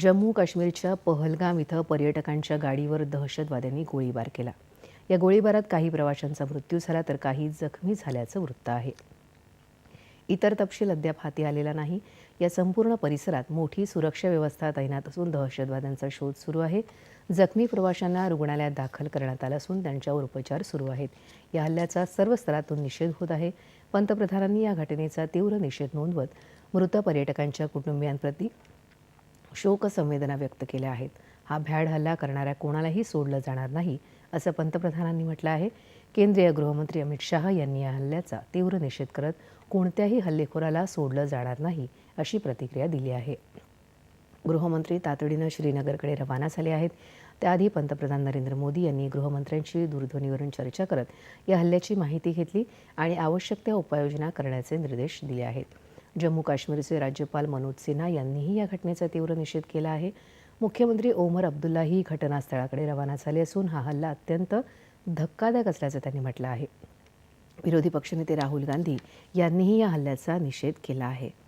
जम्मू काश्मीरच्या पहलगाम इथं पर्यटकांच्या गाडीवर दहशतवाद्यांनी गोळीबार केला. या गोळीबारात काही प्रवाशांचा मृत्यू झाला तर काही जखमी झाल्याचं वृत्त आहे. इतर तपशील अद्याप हाती आलेला नाही. या संपूर्ण परिसरात मोठी सुरक्षा व्यवस्था तैनात असून दहशतवाद्यांचा शोध सुरू आहे. जखमी प्रवाशांना रुग्णालयात दाखल करण्यात आलं असून त्यांच्यावर उपचार सुरू आहेत. या हल्ल्याचा सर्व स्तरातून निषेध होत आहे. पंतप्रधानांनी या घटनेचा तीव्र निषेध नोंदवत मृत पर्यटकांच्या कुटुंबियांप्रती शोकसंवेदना व्यक्त केल्या आहेत. हा भ्याड हल्ला करणाऱ्या कोणालाही सोडलं जाणार नाही असं पंतप्रधानांनी म्हटलं आहे. केंद्रीय गृहमंत्री अमित शाह यांनी या हल्ल्याचा तीव्र निषेध करत कोणत्याही हल्लेखोराला सोडलं जाणार नाही अशी प्रतिक्रिया दिली आहे. गृहमंत्री तातडीनं श्रीनगरकडे रवाना झाले आहेत. त्याआधी पंतप्रधान नरेंद्र मोदी यांनी गृहमंत्र्यांशी दूरध्वनीवरून चर्चा करत या हल्ल्याची माहिती घेतली आणि आवश्यक त्या उपाययोजना करण्याचे निर्देश दिले आहेत. जम्मू काश्मीरचे राज्यपाल मनोज सिन्हा यांनीही या घटनेचा तीव्र निषेध केला आहे. मुख्यमंत्री ओमर अब्दुल्लाही घटनास्थळाकडे रवाना झाले असून हा हल्ला अत्यंत धक्कादायक असल्याचं त्यांनी म्हटलं आहे. विरोधी पक्षनेते राहुल गांधी यांनीही या हल्ल्याचा निषेध केला आहे.